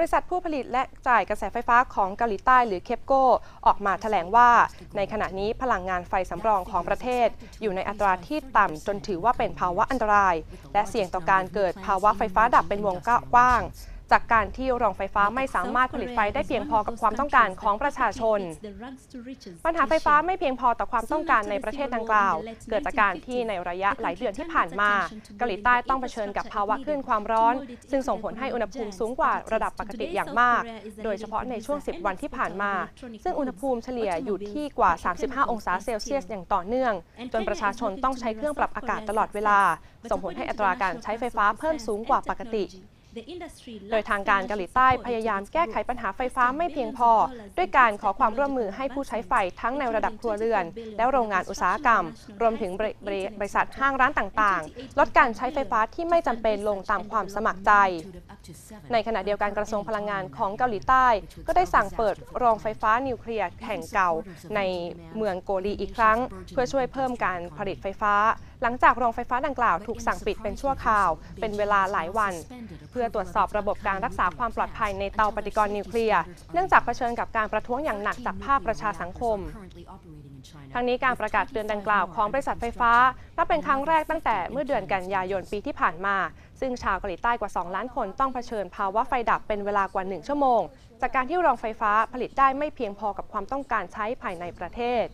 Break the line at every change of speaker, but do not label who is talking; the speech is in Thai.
บริษัทผู้ผลิตและจ่ายกระแสไฟฟ้าของเกาหลีใต้หรือเคปโกออกมาแถลงว่า ในขณะนี้พลังงานไฟสำรองของประเทศ อยู่ในอัตราที่ต่ำจนถือว่าเป็นภาวะอันตราย และเสี่ยงต่อการเกิดภาวะไฟฟ้าดับเป็นวงกว้าง จากการที่โรงไฟฟ้าไม่สามารถผลิตไฟได้เพียงพอกับความต้องการของประชาชน ปัญหาไฟฟ้าไม่เพียงพอต่อความต้องการในประเทศดังกล่าว เกิดจากการที่ในระยะหลายเดือนที่ผ่านมาเกาหลีใต้ต้องเผชิญกับภาวะคลื่นความร้อน ซึ่งส่งผลให้อุณหภูมิสูงกว่าระดับปกติอย่างมาก โดยเฉพาะในช่วง 10 วันที่ผ่านมา ซึ่งอุณหภูมิเฉลี่ยอยู่ที่กว่า 35 องศาเซลเซียสอย่างต่อเนื่อง จนประชาชนต้องใช้เครื่องปรับอากาศตลอดเวลา ส่งผลให้อัตราการใช้ไฟฟ้าเพิ่มสูงกว่าปกติ โดยทางการเกาหลีใต้พยายามแก้ไขปัญหาไฟฟ้าไม่เพียงพอ ด้วยการขอความร่วมมือให้ผู้ใช้ไฟทั้งในระดับครัวเรือน และโรงงานอุตสาหกรรม รวมถึงบริบริบริษัทห้างร้านต่างๆ ลดการใช้ไฟฟ้าที่ไม่จำเป็นลงตามความสมัครใจ ในขณะเดียวกันกระทรวงพลังงานของเกาหลีใต้ ก็ได้สั่งเปิดโรงไฟฟ้านิวเคลียร์แห่งเก่าในเมืองโกลีอีกครั้ง เพื่อช่วยเพิ่มการผลิตไฟฟ้า หลังจากโรงไฟฟ้าดังกล่าวถูกสั่งปิดเป็นชั่วคราว เป็นเวลาหลายวัน เพื่อตรวจสอบระบบการรักษาความปลอดภัยในเตาปฏิกรณ์นิวเคลียร์เนื่องจากเผชิญกับการประท้วงอย่างหนักจากภาคประชาสังคม ทั้งนี้การประกาศเตือนดังกล่าวของบริษัทไฟฟ้านับเป็นครั้งแรกตั้งแต่เมื่อเดือนกันยายนปีที่ผ่านมา ซึ่งชาวเกาหลีใต้กว่า 2 ล้านคนต้องเผชิญภาวะไฟดับเป็นเวลากว่า 1 ชั่วโมง จากการที่โรงไฟฟ้าผลิตได้ไม่เพียงพอกับความต้องการใช้ภายในประเทศ